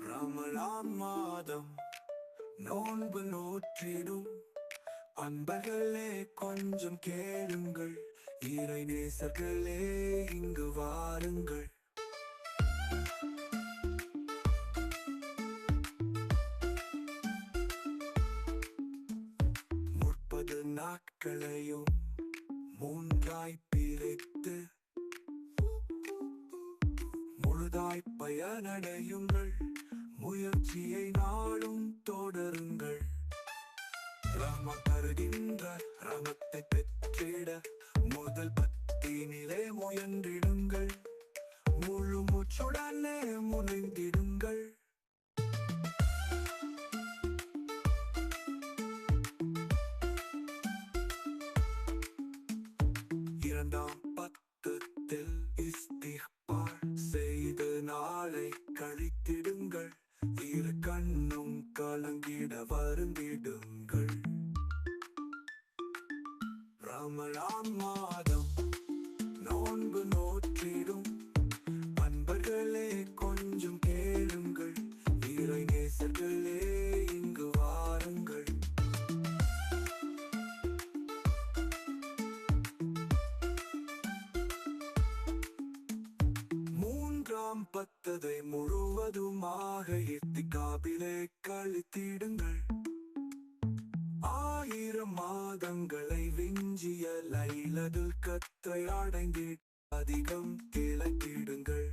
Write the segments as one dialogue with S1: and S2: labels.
S1: ரமலான் மாதம் நோன்பு நோற்றிடும். அன்பர்களே கொஞ்சம் கேளுங்கள். இறை நேசர்களே இங்கு வாருங்கள். முப்பது நாட்களையும் பயனடையுங்கள் முயற்சியை நாளும் தொடருங்கள். ரம தருகின்ற ரமத்தை பெற்றிட முதல் பத்தினிலே முயன்றிடுங்கள். முழு மூச்சுடனே முனைந்திடுங்கள். இரண்டாம் நாளை கழித்திடுங்கள். இரு கண்ணும் கலங்கிட வருந்திடு. சம்பத்ததை பத்ததை முழுவதுமாக இத்திகாபிலே கழித்திடுங்கள். ஆயிரம் மாதங்களை விஞ்சிய லைலது கத்தை அடைந்து அதிகம் கிளக்கிடுங்கள்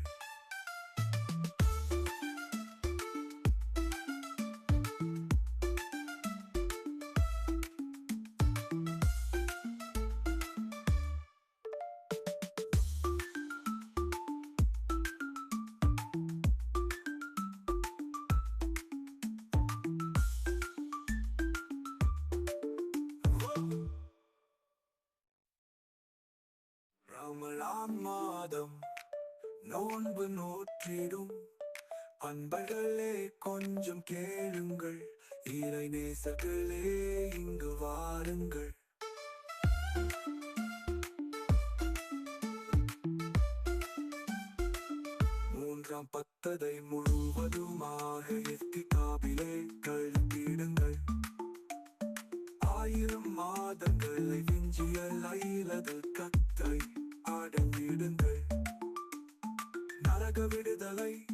S1: ரமலான் மாதம் நோன்பு நோற்றிடும். அன்பர்களே கொஞ்சம் கேளுங்கள். இறை நேசர்களே இங்கு வாருங்கள். மூன்றாம் பத்ததை முழுவதுமாக எத்தி காபிலே கழுத்திடுங்கள். ஆயிரம் மாதங்களை விஞ்சியல் ஐலது கத் நரக விடுதலை.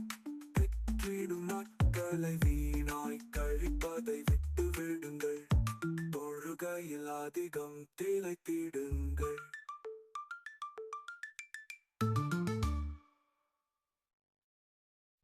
S1: பெற்றிடும் நாட்களை வீணாய் கழிப்பதை விட்டு விடுங்கள் தொழுகையில் அதிகம் திளைத்திடுங்கள்.